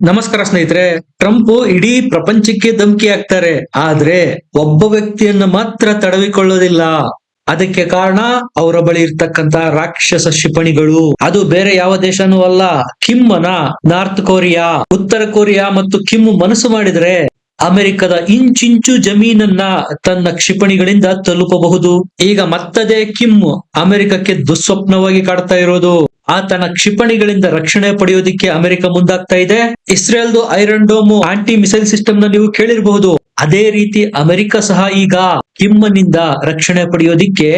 ನಮಸ್ಕಾರ ಸ್ನೇಹಿತರೆ, ಟ್ರಂಪ್ ಇಡೀ ಪ್ರಪಂಚಕ್ಕೆ ಧಮಕಿ ಹಾಕ್ತಾರೆ. ಆದ್ರೆ ಒಬ್ಬ ವ್ಯಕ್ತಿಯನ್ನ ಮಾತ್ರ ತಡವಿಕೊಳ್ಳೋದಿಲ್ಲ ಅದಕ್ಕೆ ಕಾರಣ ಅವರ ಬಳಿ ಇರ್ತಕ್ಕಂತ ರಾಕ್ಷಸ ಕ್ಷಿಪಣಿಗಳು. ಅದು ಬೇರೆ ಯಾವ ದೇಶನೂ ಅಲ್ಲ. ಕಿಮ್ಮನ ನಾರ್ತ್ ಕೊರಿಯಾ, ಉತ್ತರ ಕೊರಿಯಾ ಮತ್ತು ಕಿಮ್ ಮನಸ್ಸು ಮಾಡಿದ್ರೆ ಅಮೆರಿಕದ ಇಂಚಿಂಚು ಜಮೀನನ್ನ ತನ್ನ ಕ್ಷಿಪಣಿಗಳಿಂದ ತಲುಪಬಹುದು. ಈಗ ಮತ್ತದೇ ಕಿಮ್ ಅಮೆರಿಕಕ್ಕೆ ದುಸ್ವಪ್ನವಾಗಿ ಕಾಡ್ತಾ ಇರೋದು. ಆತನ ಕ್ಷಿಪಣಿಗಳಿಂದ ರಕ್ಷಣೆ ಪಡೆಯೋದಿಕ್ಕೆ ಅಮೆರಿಕ ಮುಂದಾಗ್ತಾ ಇದೆ. ಇಸ್ರೇಲ್ದು ಐರನ್ ಡೋಮು ಆಂಟಿ ಮಿಸೈಲ್ ಸಿಸ್ಟಮ್ನ ನೀವು ಕೇಳಿರಬಹುದು. ಅದೇ ರೀತಿ ಅಮೆರಿಕ ಸಹ ಈಗ ಕಿಮ್ಮನಿಂದ ರಕ್ಷಣೆ ಪಡೆಯೋದಿಕ್ಕೆ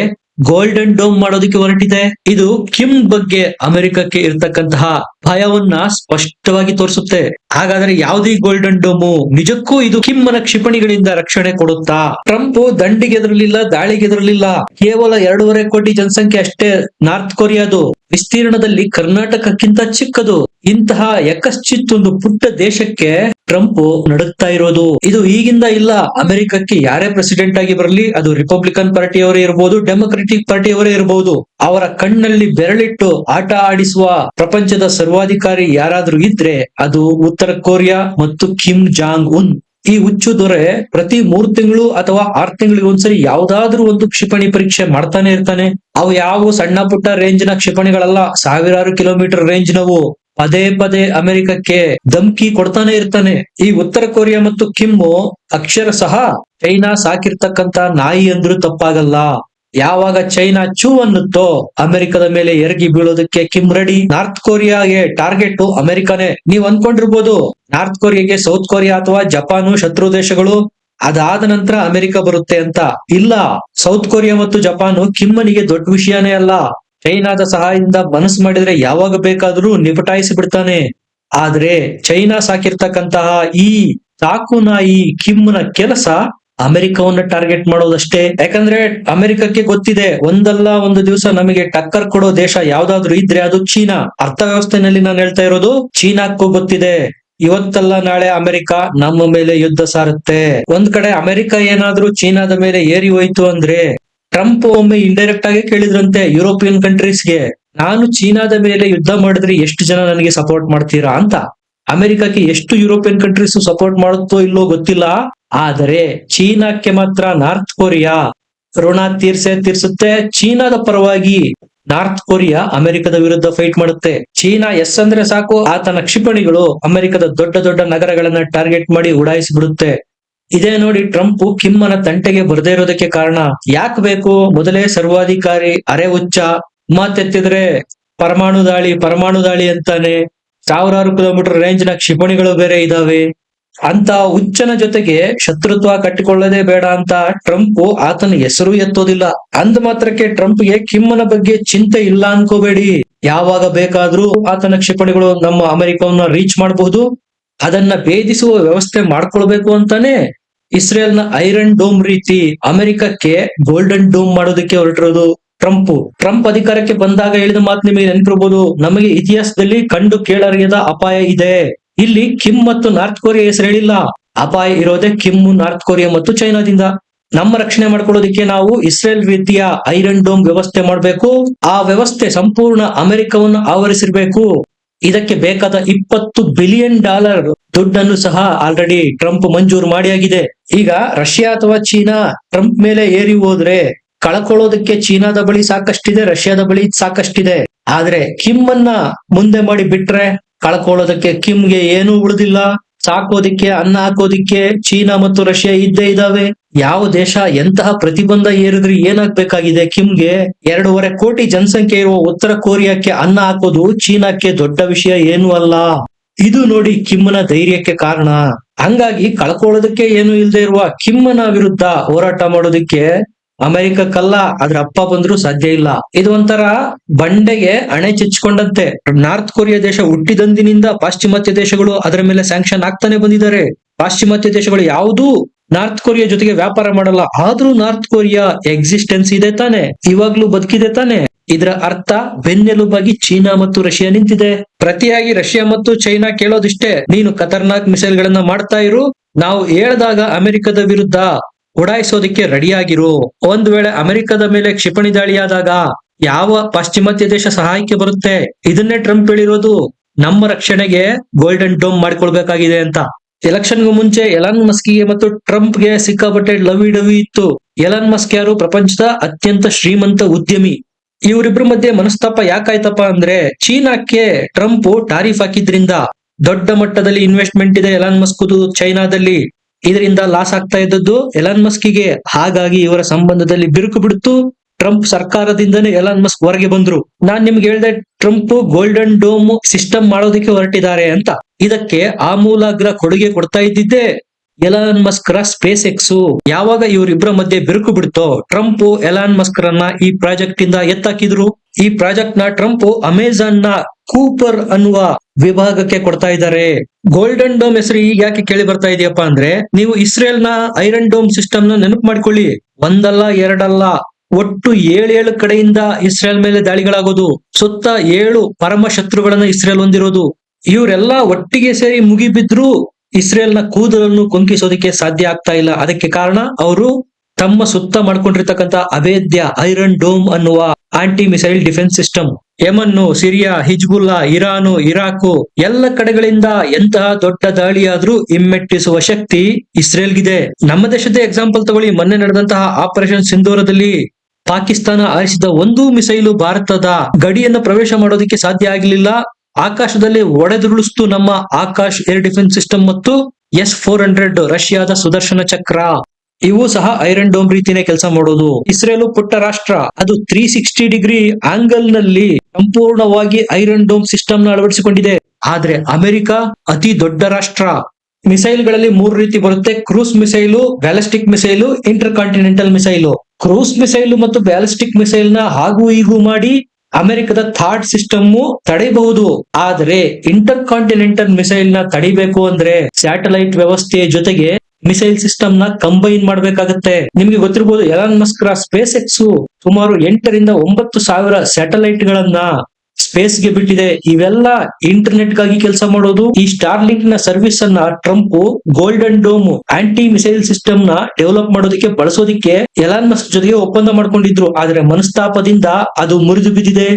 ಗೋಲ್ಡನ್ ಡೋಮ್ ಮಾಡೋದಿಕ್ಕೆ ಹೊರಟಿದೆ. ಇದು ಕಿಮ್ ಬಗ್ಗೆ ಅಮೆರಿಕಕ್ಕೆ ಇರ್ತಕ್ಕಂತಹ ಭಯವನ್ನ ಸ್ಪಷ್ಟವಾಗಿ ತೋರಿಸುತ್ತೆ. ಹಾಗಾದ್ರೆ ಯಾವುದೇ ಗೋಲ್ಡನ್ ಡೋಮು ನಿಜಕ್ಕೂ ಇದು ಕಿಮ್ಮನ ಕ್ಷಿಪಣಿಗಳಿಂದ ರಕ್ಷಣೆ ಕೊಡುತ್ತಾ? ಟ್ರಂಪ್ ದಂಡಿಗೆದರಲಿಲ್ಲ ದಾಳಿಗೆದರಲಿಲ್ಲ ಕೇವಲ ಎರಡೂವರೆ ಕೋಟಿ ಜನಸಂಖ್ಯೆ ಅಷ್ಟೇ ನಾರ್ತ್ ಕೊರಿಯಾದು. ವಿಸ್ತೀರ್ಣದಲ್ಲಿ ಕರ್ನಾಟಕಕ್ಕಿಂತ ಚಿಕ್ಕದು, ಇಂತಹ ಯಕಶ್ಚಿತ್ ಒಂದು ಪುಟ್ಟ ದೇಶಕ್ಕೆ ಟ್ರಂಪ್ ನಡುಗ್ತಾ ಇರೋದು. ಇದು ಈಗಿಂದ ಇಲ್ಲ. ಅಮೆರಿಕಕ್ಕೆ ಯಾರೇ ಪ್ರೆಸಿಡೆಂಟ್ ಆಗಿ ಬರಲಿ, ಅದು ರಿಪಬ್ಲಿಕನ್ ಪಾರ್ಟಿಯವರೇ ಇರಬಹುದು ಡೆಮೊಕ್ರೆಟಿಕ್ ಪಾರ್ಟಿಯವರೇ ಇರಬಹುದು ಅವರ ಕಣ್ಣಲ್ಲಿ ಬೆರಳಿಟ್ಟು ಆಟ ಆಡಿಸುವ ಪ್ರಪಂಚದ ಸರ್ವಾಧಿಕಾರಿ ಯಾರಾದ್ರೂ ಇದ್ರೆ ಅದು ಉತ್ತರ ಕೊರಿಯಾ ಮತ್ತು ಕಿಮ್ ಜಾಂಗ್ ಉನ್. ಈ ಹುಚ್ಚು ದೊರೆ ಪ್ರತಿ ಮೂರ್ ತಿಂಗಳು ಅಥವಾ ಆರ್ ತಿಂಗಳಿಗೆ ಒಂದ್ಸರಿ ಯಾವ್ದಾದ್ರೂ ಒಂದು ಕ್ಷಿಪಣಿ ಪರೀಕ್ಷೆ ಮಾಡ್ತಾನೆ ಇರ್ತಾನೆ. ಅವು ಯಾವ ಸಣ್ಣ ಪುಟ್ಟ ರೇಂಜ್ನ ಕ್ಷಿಪಣಿಗಳಲ್ಲ, ಸಾವಿರಾರು ಕಿಲೋಮೀಟರ್ ರೇಂಜ್ ನವು ಪದೇ ಪದೇ ಅಮೆರಿಕಕ್ಕೆ ಧಮ್ಕಿ ಕೊಡ್ತಾನೆ ಇರ್ತಾನೆ. ಈ ಉತ್ತರ ಕೊರಿಯಾ ಮತ್ತು ಕಿಮ್ಮು ಅಕ್ಷರ ಸಹ ಚೈನಾ ಸಾಕಿರ್ತಕ್ಕಂತ ನಾಯಿ ಅಂದ್ರೂ ತಪ್ಪಾಗಲ್ಲ. ಯಾವಾಗ ಚೈನಾ ಚೂ ಅನ್ನುತ್ತೋ ಅಮೆರಿಕದ ಮೇಲೆ ಎರಗಿ ಬೀಳೋದಕ್ಕೆ ಕಿಮ್ ರೆಡಿ? ನಾರ್ತ್ ಕೊರಿಯಾಗೆ ಟಾರ್ಗೆಟ್ ಅಮೆರಿಕನೇ. ನೀವ್ ಅನ್ಕೊಂಡಿರ್ಬೋದು. ನಾರ್ತ್ ಕೊರಿಯಾಗೆ ಸೌತ್ ಕೊರಿಯಾ ಅಥವಾ ಜಪಾನು ಶತ್ರು ದೇಶಗಳು. ಅದಾದ ನಂತರ ಅಮೆರಿಕ ಬರುತ್ತೆ ಅಂತ. ಇಲ್ಲ, ಸೌತ್ ಕೊರಿಯಾ ಮತ್ತು ಜಪಾನು ಕಿಮ್ಮನಿಗೆ ದೊಡ್ಡ ವಿಷಯನೇ ಅಲ್ಲ. ಚೈನಾದ ಸಹಾಯದಿಂದ ಮನಸ್ಸು ಮಾಡಿದ್ರೆ ಯಾವಾಗ ಬೇಕಾದ್ರೂ ನಿಪಟಾಯಿಸಿ ಬಿಡ್ತಾನೆ. ಆದ್ರೆ ಚೈನಾ ಸಾಕಿರ್ತಕ್ಕಂತಹ ಈ ಸಾಕು ನಾಯಿ ಕಿಮ್ಮನ ಕೆಲಸ ಅಮೆರಿಕವನ್ನ ಟಾರ್ಗೆಟ್ ಮಾಡೋದಷ್ಟೇ. ಯಾಕಂದ್ರೆ ಅಮೆರಿಕಕ್ಕೆ ಗೊತ್ತಿದೆ, ಒಂದಲ್ಲ ಒಂದು ದಿವಸ ನಮಗೆ ಟಕ್ಕರ್ ಕೊಡೋ ದೇಶ ಯಾವ್ದಾದ್ರು ಇದ್ರೆ ಅದು ಚೀನಾ. ಅರ್ಥವ್ಯವಸ್ಥೆನಲ್ಲಿ ನಾನು ಹೇಳ್ತಾ ಇರೋದು, ಚೀನಾಕ್ಕೂ ಗೊತ್ತಿದೆ. ಇವತ್ತಲ್ಲ ನಾಳೆ ಅಮೆರಿಕ, ನಮ್ಮ ಮೇಲೆ ಯುದ್ಧ ಸಾರುತ್ತೆ. ಒಂದ್ ಕಡೆ ಅಮೆರಿಕ ಏನಾದ್ರೂ ಚೀನಾದ ಮೇಲೆ ಏರಿ ಹೋಯ್ತು ಅಂದ್ರೆ, ಟ್ರಂಪ್ ಒಮ್ಮೆ ಇಂಡೈರೆಕ್ಟ್ ಆಗಿ ಕೇಳಿದ್ರಂತೆ ಯುರೋಪಿಯನ್ ಕಂಟ್ರೀಸ್ಗೆ ನಾನು ಚೀನಾದ ಮೇಲೆ ಯುದ್ಧ ಮಾಡಿದ್ರೆ ಎಷ್ಟು ಜನ ನನಗೆ ಸಪೋರ್ಟ್ ಮಾಡ್ತೀರಾ ಅಂತ. ಅಮೆರಿಕಕ್ಕೆ ಎಷ್ಟು ಯುರೋಪಿಯನ್ ಕಂಟ್ರೀಸ್ ಸಪೋರ್ಟ್ ಮಾಡುತ್ತೋ ಇಲ್ಲೋ ಗೊತ್ತಿಲ್ಲ. ಆದರೆ ಚೀನಾಕ್ಕೆ ಮಾತ್ರ ನಾರ್ತ್ ಕೊರಿಯಾ ಋಣ ತೀರ್ಸೆ ತೀರ್ಸುತ್ತೆ. ಚೀನಾದ ಪರವಾಗಿ ನಾರ್ತ್ ಕೊರಿಯಾ ಅಮೆರಿಕದ ವಿರುದ್ಧ ಫೈಟ್ ಮಾಡುತ್ತೆ. ಚೀನಾ ಎಸ್ ಅಂದ್ರೆ ಸಾಕು. ಆತನ ಕ್ಷಿಪಣಿಗಳು ಅಮೆರಿಕದ ದೊಡ್ಡ ದೊಡ್ಡ ನಗರಗಳನ್ನ ಟಾರ್ಗೆಟ್ ಮಾಡಿ ಉಡಾಯಿಸಿ ಬಿಡುತ್ತೆ ಇದೇ ನೋಡಿ ಟ್ರಂಪ್ ಕಿಮ್ಮನ ತಂಟೆಗೆ ಬರದೇ ಇರೋದಕ್ಕೆ ಕಾರಣ. ಯಾಕೆ ಬೇಕು? ಮೊದಲೇ ಸರ್ವಾಧಿಕಾರಿ, ಅರೆ ಉಚ್ಚ ಮಾತೆತ್ತಿದ್ರೆ ಪರಮಾಣು ದಾಳಿ ಪರಮಾಣು ದಾಳಿ ಅಂತಾನೆ. ಸಾವಿರಾರು ಕಿಲೋಮೀಟರ್ ರೇಂಜ್ನ ಕ್ಷಿಪಣಿಗಳು ಬೇರೆ ಇದಾವೆ. ಅಂತ ಹುಚ್ಚನ ಜೊತೆಗೆ ಶತ್ರುತ್ವ ಕಟ್ಟಿಕೊಳ್ಳದೆ ಬೇಡ ಅಂತ ಟ್ರಂಪ್ ಆತನ ಹೆಸರು ಎತ್ತೋದಿಲ್ಲ. ಅಂದ ಮಾತ್ರಕ್ಕೆ ಟ್ರಂಪ್ಗೆ ಕಿಮ್ಮನ ಬಗ್ಗೆ ಚಿಂತೆ ಇಲ್ಲ ಅನ್ಕೋಬೇಡಿ. ಯಾವಾಗ ಬೇಕಾದ್ರೂ ಆತನ ಕ್ಷಿಪಣಿಗಳು ನಮ್ಮ ಅಮೆರಿಕವನ್ನ ರೀಚ್ ಮಾಡಬಹುದು. ಅದನ್ನ ಭೇದಿಸುವ ವ್ಯವಸ್ಥೆ ಮಾಡ್ಕೊಳ್ಬೇಕು ಅಂತಾನೆ ಇಸ್ರೇಲ್ನ ಐರನ್ ಡೋಮ್ ರೀತಿ ಅಮೆರಿಕಕ್ಕೆ ಗೋಲ್ಡನ್ ಡೋಮ್ ಮಾಡೋದಕ್ಕೆ ಹೊರಟಿರೋದು. ಟ್ರಂಪ್. ಟ್ರಂಪ್ ಅಧಿಕಾರಕ್ಕೆ ಬಂದಾಗ ಹೇಳಿದ ಮಾತು ನಿಮಗೆ ನೆನಪಿರ್ಬೋದು. ನಮಗೆ ಇತಿಹಾಸದಲ್ಲಿ ಕಂಡು ಕೇಳರಿಯದ ಅಪಾಯ ಇದೆ. ಇಲ್ಲಿ ಕಿಮ್ ಮತ್ತು ನಾರ್ತ್ ಕೊರಿಯಾ ಹೆಸರು ಹೇಳಿಲ್ಲ. ಅಪಾಯ ಇರೋದೇ ಕಿಮ್ ನಾರ್ತ್ ಕೊರಿಯಾ ಮತ್ತು ಚೈನಾದಿಂದ. ನಮ್ಮ ರಕ್ಷಣೆ ಮಾಡ್ಕೊಳ್ಳೋದಕ್ಕೆ ನಾವು ಇಸ್ರೇಲ್ ರೀತಿಯ ಐರನ್ ಡೋಮ್ ವ್ಯವಸ್ಥೆ ಮಾಡಬೇಕು. ಆ ವ್ಯವಸ್ಥೆ ಸಂಪೂರ್ಣ ಅಮೆರಿಕವನ್ನು ಆವರಿಸಿರ್ಬೇಕು. ಇದಕ್ಕೆ ಬೇಕಾದ ಇಪ್ಪತ್ತು ಬಿಲಿಯನ್ ಡಾಲರ್ ದುಡ್ಡನ್ನು ಸಹ ಆಲ್ರೆಡಿ ಟ್ರಂಪ್ ಮಂಜೂರು ಮಾಡಿಯಾಗಿದೆ. ಈಗ ರಷ್ಯಾ ಅಥವಾ ಚೀನಾ ಟ್ರಂಪ್ ಮೇಲೆ ಏರಿ ಹೋದ್ರೆ ಕಳ್ಕೊಳ್ಳೋದಕ್ಕೆ ಚೀನಾದ ಬಳಿ ಸಾಕಷ್ಟಿದೆ, ರಷ್ಯಾದ ಬಳಿ ಸಾಕಷ್ಟಿದೆ. ಆದ್ರೆ ಕಿಮ್ ಅನ್ನ ಮುಂದೆ ಮಾಡಿ ಬಿಟ್ರೆ ಕಳ್ಕೊಳ್ಳೋದಕ್ಕೆ ಕಿಮ್ಗೆ ಏನೂ ಉಳಿದಿಲ್ಲ. ಸಾಕೋದಿಕ್ಕೆ, ಅನ್ನ ಹಾಕೋದಿಕ್ಕೆ ಚೀನಾ ಮತ್ತು ರಷ್ಯಾ ಇದ್ದೇ ಇದಾವೆ ಯಾವ ದೇಶ ಎಂತಹ ಪ್ರತಿಬಂಧ ಏರಿದ್ರೆ ಏನಾಗ್ಬೇಕಾಗಿದೆ ಕಿಮ್ಗೆ? ಎರಡೂವರೆ ಕೋಟಿ ಜನಸಂಖ್ಯೆ ಇರುವ ಉತ್ತರ ಕೊರಿಯಾಕ್ಕೆ ಅನ್ನ ಹಾಕೋದು ಚೀನಾಕ್ಕೆ ದೊಡ್ಡ ವಿಷಯ ಏನೂ ಅಲ್ಲ. ಇದು ನೋಡಿ ಕಿಮ್ಮನ ಧೈರ್ಯಕ್ಕೆ ಕಾರಣ. ಹಂಗಾಗಿ ಕಳ್ಕೊಳ್ಳೋದಕ್ಕೆ ಏನು ಇಲ್ಲದೆ ಇರುವ ಕಿಮ್ಮನ ವಿರುದ್ಧ ಹೋರಾಟ ಮಾಡೋದಕ್ಕೆ ಅಮೆರಿಕಕ್ಕಲ್ಲ ಅದ್ರ ಅಪ್ಪ ಬಂದ್ರು ಸಾಧ್ಯ ಇಲ್ಲ. ಇದು ಒಂಥರ ಬಂಡೆಗೆ ಅಣೆ ಚಚ್ಕೊಂಡಂತೆ ನಾರ್ತ್ ಕೊರಿಯಾ ದೇಶ ಹುಟ್ಟಿದಂದಿನಿಂದ ಪಾಶ್ಚಿಮಾತ್ಯ ದೇಶಗಳು ಅದರ ಮೇಲೆ ಸ್ಯಾಂಕ್ಷನ್ ಆಗ್ತಾನೆ ಬಂದಿದ್ದಾರೆ. ಪಾಶ್ಚಿಮಾತ್ಯ ದೇಶಗಳು ಯಾವುದೂ ನಾರ್ತ್ ಕೊರಿಯಾ ಜೊತೆಗೆ ವ್ಯಾಪಾರ ಮಾಡಲ್ಲ. ಆದ್ರೂ ನಾರ್ತ್ ಕೊರಿಯಾ ಎಕ್ಸಿಸ್ಟೆನ್ಸ್ ಇದೆ ತಾನೆ. ಇವಾಗ್ಲೂ ಬದುಕಿದೆ ತಾನೆ. ಇದರ ಅರ್ಥ ಬೆನ್ನೆಲುಬಾಗಿ ಚೀನಾ ಮತ್ತು ರಷ್ಯಾ ನಿಂತಿದೆ. ಪ್ರತಿಯಾಗಿ ರಷ್ಯಾ ಮತ್ತು ಚೈನಾ ಕೇಳೋದಿಷ್ಟೇ. ನೀನು ಖತರ್ನಾಕ್ ಮಿಸೈಲ್ ಗಳನ್ನ ಮಾಡ್ತಾ ಇರು. ನಾವು ಹೇಳ್ದಾಗ ಅಮೆರಿಕದ ವಿರುದ್ಧ ಉಡಾಯಿಸೋದಕ್ಕೆ ರೆಡಿಯಾಗಿರು. ಒಂದು ವೇಳೆ ಅಮೆರಿಕದ ಮೇಲೆ ಕ್ಷಿಪಣಿ ದಾಳಿಯಾದಾಗ ಯಾವ ಪಾಶ್ಚಿಮಾತ್ಯ ದೇಶ ಸಹಾಯಕ್ಕೆ ಬರುತ್ತೆ? ಇದನ್ನೇ ಟ್ರಂಪ್ ಹೇಳಿರೋದು. ನಮ್ಮ ರಕ್ಷಣೆಗೆ ಗೋಲ್ಡನ್ ಡೋಮ್ ಮಾಡ್ಕೊಳ್ಬೇಕಾಗಿದೆ ಅಂತ. ಎಲೆಕ್ಷನ್ಗೂ ಮುಂಚೆ ಎಲಾನ್ ಮಸ್ಕಿಗೆ ಮತ್ತು ಟ್ರಂಪ್ಗೆ ಸಿಕ್ಕಾಪಟ್ಟೆ ಲವಿ ಡವಿ ಇತ್ತು. ಎಲಾನ್ ಮಸ್ಕ್ ಯಾರು? ಪ್ರಪಂಚದ ಅತ್ಯಂತ ಶ್ರೀಮಂತ ಉದ್ಯಮಿ. ಇವರಿಬ್ರ ಮಧ್ಯೆ ಮನಸ್ತಾಪ ಯಾಕಾಯ್ತಪ್ಪ ಅಂದ್ರೆ ಚೀನಾಕ್ಕೆ ಟ್ರಂಪ್ ಟಾರಿಫ್ ಹಾಕಿದ್ರಿಂದ ದೊಡ್ಡ ಮಟ್ಟದಲ್ಲಿ ಇನ್ವೆಸ್ಟ್ಮೆಂಟ್ ಇದೆ ಎಲಾನ್ ಮಸ್ಕುದು ಚೈನಾದಲ್ಲಿ. ಇದರಿಂದ ಲಾಸ್ ಆಗ್ತಾ ಇದ್ದದ್ದು ಎಲಾನ್ ಮಸ್ಕಿಗೆ ಹಾಗಾಗಿ ಇವರ ಸಂಬಂಧದಲ್ಲಿ ಬಿರುಕು ಬಿಡ್ತು. ಟ್ರಂಪ್ ಸರ್ಕಾರದಿಂದನೇ ಎಲಾನ್ ಮಸ್ಕ್ ಹೊರಗೆ ಬಂದ್ರು. ನಾನ್ ನಿಮ್ಗೆ ಹೇಳ್ದೆ ಟ್ರಂಪ್ ಗೋಲ್ಡನ್ ಡೋಮ್ ಸಿಸ್ಟಮ್ ಮಾಡೋದಕ್ಕೆ ಹೊರಟಿದ್ದಾರೆ ಅಂತ. ಇದಕ್ಕೆ ಆಮೂಲಾಗ್ರ ಕೊಡುಗೆ ಕೊಡ್ತಾ ಇದ್ದಿದ್ದೆ. ಎಲಾನ್ ಮಸ್ಕರ್ ಸ್ಪೇಸ್ ಎಕ್ಸ್ ಯಾವಾಗ ಇವರಿಬ್ಬರ ಮಧ್ಯೆ ಬಿರುಕು ಬಿಡ್ತೋ ಟ್ರಂಪ್ ಎಲಾನ್ ಮಸ್ಕರನ್ನ ಈ ಪ್ರಾಜೆಕ್ಟ್ ಇಂದ ಎತ್ತಾಕಿದ್ರು. ಈ ಪ್ರಾಜೆಕ್ಟ್ನ ಟ್ರಂಪ್ ಅಮೆಜಾನ್ನ ಕೂಪರ್ ಅನ್ನುವ ವಿಭಾಗಕ್ಕೆ ಕೊಡ್ತಾ ಇದ್ದಾರೆ. ಗೋಲ್ಡನ್ ಡೋಮ್ ಹೆಸರು ಈಗ ಯಾಕೆ ಕೇಳಿ ಬರ್ತಾ ಇದೆಯಪ್ಪ ಅಂದ್ರೆ, ನೀವು ಇಸ್ರೇಲ್ನ ಐರನ್ ಡೋಮ್ ಸಿಸ್ಟಮ್ನ ನೆನಪು ಮಾಡ್ಕೊಳ್ಳಿ. ಒಂದಲ್ಲ, ಎರಡಲ್ಲ, ಒಟ್ಟು ಏಳೇಳು ಕಡೆಯಿಂದ ಇಸ್ರೇಲ್ ಮೇಲೆ ದಾಳಿಗಳಾಗೋದು. ಸುತ್ತ ಏಳು ಪರಮ ಶತ್ರುಗಳನ್ನ ಇಸ್ರೇಲ್ ಹೊಂದಿರೋದು. ಇವರೆಲ್ಲ ಒಟ್ಟಿಗೆ ಸೇರಿ ಮುಗಿಬಿದ್ರು. ಇಸ್ರೇಲ್ನ ಕೂದಲನ್ನು ಕೊಂಕಿಸೋದಕ್ಕೆ ಸಾಧ್ಯ ಆಗ್ತಾ ಇಲ್ಲ. ಅದಕ್ಕೆ ಕಾರಣ ಅವರು ತಮ್ಮ ಸುತ್ತ ಮಾಡ್ಕೊಂಡಿರ್ತಕ್ಕಂತ ಅವೇದ್ಯ ಐರನ್ ಡೋಮ್ ಅನ್ನುವ ಆಂಟಿ ಮಿಸೈಲ್ ಡಿಫೆನ್ಸ್ ಸಿಸ್ಟಮ್ ಯಮನ್ನು, ಸಿರಿಯಾ, ಹಿಜ್ಬುಲ್ಲಾ, ಇರಾನು, ಇರಾಕು ಎಲ್ಲ ಕಡೆಗಳಿಂದ ಎಂತಹ ದೊಡ್ಡ ದಾಳಿಯಾದ್ರೂ ಹಿಮ್ಮೆಟ್ಟಿಸುವ ಶಕ್ತಿ ಇಸ್ರೇಲ್ಗಿದೆ. ನಮ್ಮ ದೇಶದ ಎಕ್ಸಾಂಪಲ್ ತಗೊಳ್ಳಿ. ಮೊನ್ನೆ ನಡೆದಂತಹ ಆಪರೇಷನ್ ಸಿಂಧೂರದಲ್ಲಿ ಪಾಕಿಸ್ತಾನ ಆರಿಸಿದ ಒಂದು ಮಿಸೈಲು ಭಾರತದ ಗಡಿಯನ್ನು ಪ್ರವೇಶ ಮಾಡೋದಕ್ಕೆ ಸಾಧ್ಯ ಆಗಲಿಲ್ಲ. ಆಕಾಶದಲ್ಲಿ ಒಡೆದುರುಳಿಸ್ತು ನಮ್ಮ ಆಕಾಶ್ ಏರ್ ಡಿಫೆನ್ಸ್ ಸಿಸ್ಟಮ್ ಮತ್ತು ಎಸ್ ಫೋರ್ ಹಂಡ್ರೆಡ್ ರಷ್ಯಾದ ಸುದರ್ಶನ ಚಕ್ರ. ಇವು ಸಹ ಐರನ್ ಡೋಮ್ ರೀತಿನೇ ಕೆಲಸ ಮಾಡೋದು. ಇಸ್ರೇಲು ಪುಟ್ಟ ರಾಷ್ಟ್ರ. ಅದು ತ್ರೀ ಸಿಕ್ಸ್ಟಿ ಡಿಗ್ರಿ ಆಂಗಲ್ನಲ್ಲಿ ಸಂಪೂರ್ಣವಾಗಿ ಐರನ್ ಡೋಮ್ ಸಿಸ್ಟಮ್ನ ಅಳವಡಿಸಿಕೊಂಡಿದೆ. ಆದ್ರೆ ಅಮೆರಿಕ ಅತಿ ದೊಡ್ಡ ರಾಷ್ಟ್ರ. ಮಿಸೈಲ್ಗಳಲ್ಲಿ ಮೂರು ರೀತಿ ಬರುತ್ತೆ. Cruise missile, ballistic missile intercontinental missile. Cruise missile ಮತ್ತು ಬ್ಯಾಲಿಸ್ಟಿಕ್ ಮಿಸೈಲ್ನ ಹಾಗೂ ಹೀಗೂ ಮಾಡಿ ಅಮೆರಿಕದ ಥಾಟ್ ಸಿಸ್ಟಮ್ ತಡೆಯಬಹುದು. ಆದರೆ ಇಂಟರ್ ಕಾಂಟಿನೆಂಟಲ್ ಮಿಸೈಲ್ನ ತಡಿಬೇಕು ಅಂದ್ರೆ ಸ್ಯಾಟಲೈಟ್ ವ್ಯವಸ್ಥೆಯ ಜೊತೆಗೆ ಮಿಸೈಲ್ ಸಿಸ್ಟಮ್ನ ಕಂಬೈನ್ ಮಾಡಬೇಕಾಗುತ್ತೆ. ನಿಮ್ಗೆ ಗೊತ್ತಿರಬಹುದು ಎಲಾನ್ ಮಸ್ಕ್ರ ಸ್ಪೇಸ್ ಎಕ್ಸ್ ಸುಮಾರು ಎಂಟರಿಂದ ಒಂಬತ್ತು ಸಾವಿರ ಸ್ಯಾಟಲೈಟ್ ಗಳನ್ನ ಸ್ಪೇಸ್ಗೆ ಬಿಟ್ಟಿದೆ, ಇವೆಲ್ಲ ಇಂಟರ್ನೆಟ್ಗಾಗಿ ಕೆಲಸ ಮಾಡೋದು. ಈ ಸ್ಟಾರ್ಲಿಂಕ್ನ ಸರ್ವಿಸ್ ಅನ್ನ Trump golden dome anti missile ಸಿಸ್ಟಮ್ನ ಡೆವಲಪ್ ಮಾಡೋದಕ್ಕೆ ಬಳಸೋದಿಕ್ಕೆ ಎಲಾನ್ ಮಸ್ಕ್ ಜೊತೆಗೆ ಒಪ್ಪಂದ ಮಾಡ್ಕೊಂಡಿದ್ರು. ಆದ್ರೆ ಮನಸ್ತಾಪದಿಂದ ಅದು ಮುರಿದು ಬಿದ್ದಿದೆ.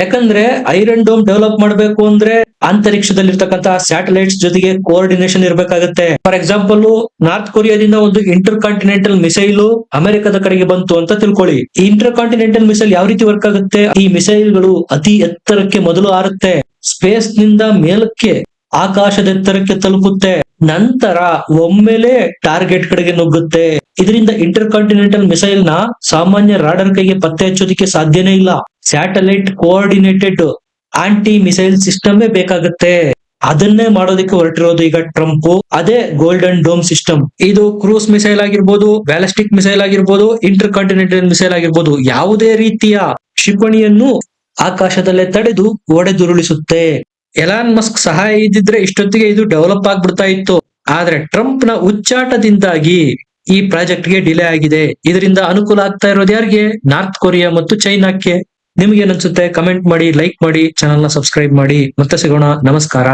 ಯಾಕಂದ್ರೆ ಐರನ್ ಡೋಮ್ ಡೆವಲಪ್ ಮಾಡಬೇಕು ಅಂದ್ರೆ ಅಂತರಿಕ್ಷದಲ್ಲಿರ್ತಕ್ಕಂತಹ ಸ್ಯಾಟಲೈಟ್ಸ್ ಜೊತೆಗೆ ಕೋಆರ್ಡಿನೇಷನ್ ಇರಬೇಕಾಗತ್ತೆ. ಫಾರ್ ಎಕ್ಸಾಂಪಲ್ ನಾರ್ತ್ ಕೊರಿಯಾದಿಂದ ಒಂದು ಇಂಟರ್ ಕಾಂಟಿನೆಂಟಲ್ ಮಿಸೈಲ್ ಅಮೆರಿಕದ ಕಡೆಗೆ ಬಂತು ಅಂತ ತಿಳ್ಕೊಳ್ಳಿ. ಈ ಇಂಟರ್ ಕಾಂಟಿನೆಂಟಲ್ ಮಿಸೈಲ್ ಯಾವ ರೀತಿ ವರ್ಕ್ ಆಗುತ್ತೆ? ಈ ಮಿಸೈಲ್ಗಳು ಅತಿ ಎತ್ತರಕ್ಕೆ ಮೊದಲು ಹಾರುತ್ತೆ ಸ್ಪೇಸ್ನಿಂದ ಮೇಲಕ್ಕೆ, ಆಕಾಶದ ಎತ್ತರಕ್ಕೆ ತಲುಪುತ್ತೆ. ನಂತರ ಒಮ್ಮೆಲೆ ಟಾರ್ಗೆಟ್ ಕಡೆಗೆ ನುಗ್ಗುತ್ತೆ. ಇದರಿಂದ ಇಂಟರ್ ಕಾಂಟಿನೆಂಟಲ್ ಮಿಸೈಲ್ನ ಸಾಮಾನ್ಯ ರಾಡರ್ ಕೈಗೆ ಪತ್ತೆ ಹಚ್ಚೋದಿಕ್ಕೆ ಸಾಧ್ಯನೇ ಇಲ್ಲ. Satellite coordinated anti missile system ಬೇಕಾಗುತ್ತೆ. ಅದನ್ನೇ ಮಾಡೋದಕ್ಕೆ ಹೊರಟಿರೋದು ಈಗ ಟ್ರಂಪ್ ಅದೇ ಗೋಲ್ಡನ್ ಡೋಮ್ ಸಿಸ್ಟಮ್ ಇದು ಕ್ರೂಸ್ ಮಿಸೈಲ್ ಆಗಿರ್ಬೋದು ಬ್ಯಾಲಿಸ್ಟಿಕ್ ಮಿಸೈಲ್ ಆಗಿರ್ಬೋದು ಇಂಟರ್ ಕಾಂಟಿನೆಂಟಲ್ ಮಿಸೈಲ್ ಆಗಿರ್ಬೋದು, ಯಾವುದೇ ರೀತಿಯ ಕ್ಷಿಪಣಿಯನ್ನು ಆಕಾಶದಲ್ಲೇ ತಡೆದು ಒಡೆದುರುಳಿಸುತ್ತೆ. ಎಲಾನ್ ಮಸ್ಕ್ ಸಹಾಯ ಇದ್ದಿದ್ರೆ ಇಷ್ಟೊತ್ತಿಗೆ ಇದು ಡೆವಲಪ್ ಆಗ್ಬಿಡ್ತಾ ಇತ್ತು. ಆದ್ರೆ ಟ್ರಂಪ್ನ ಉಚ್ಚಾಟದಿಂದಾಗಿ ಈ ಪ್ರಾಜೆಕ್ಟ್ಗೆ ಡಿಲೇ ಆಗಿದೆ. ಇದರಿಂದ ಅನುಕೂಲ ಆಗ್ತಾ ಇರೋದು ಯಾರಿಗೆ? ನಾರ್ತ್ ಕೊರಿಯಾ ಮತ್ತು ಚೈನಾಕ್ಕೆ ನಿಮ್ಗೆ ಅನ್ಸುತ್ತೆ? ಕಮೆಂಟ್ ಮಾಡಿ ಲೈಕ್ ಮಾಡಿ ಚಾನಲ್ನ ಸಬ್ಸ್ಕ್ರೈಬ್ ಮಾಡಿ. ಮತ್ತೆ ಸಿಗೋಣ. ನಮಸ್ಕಾರ.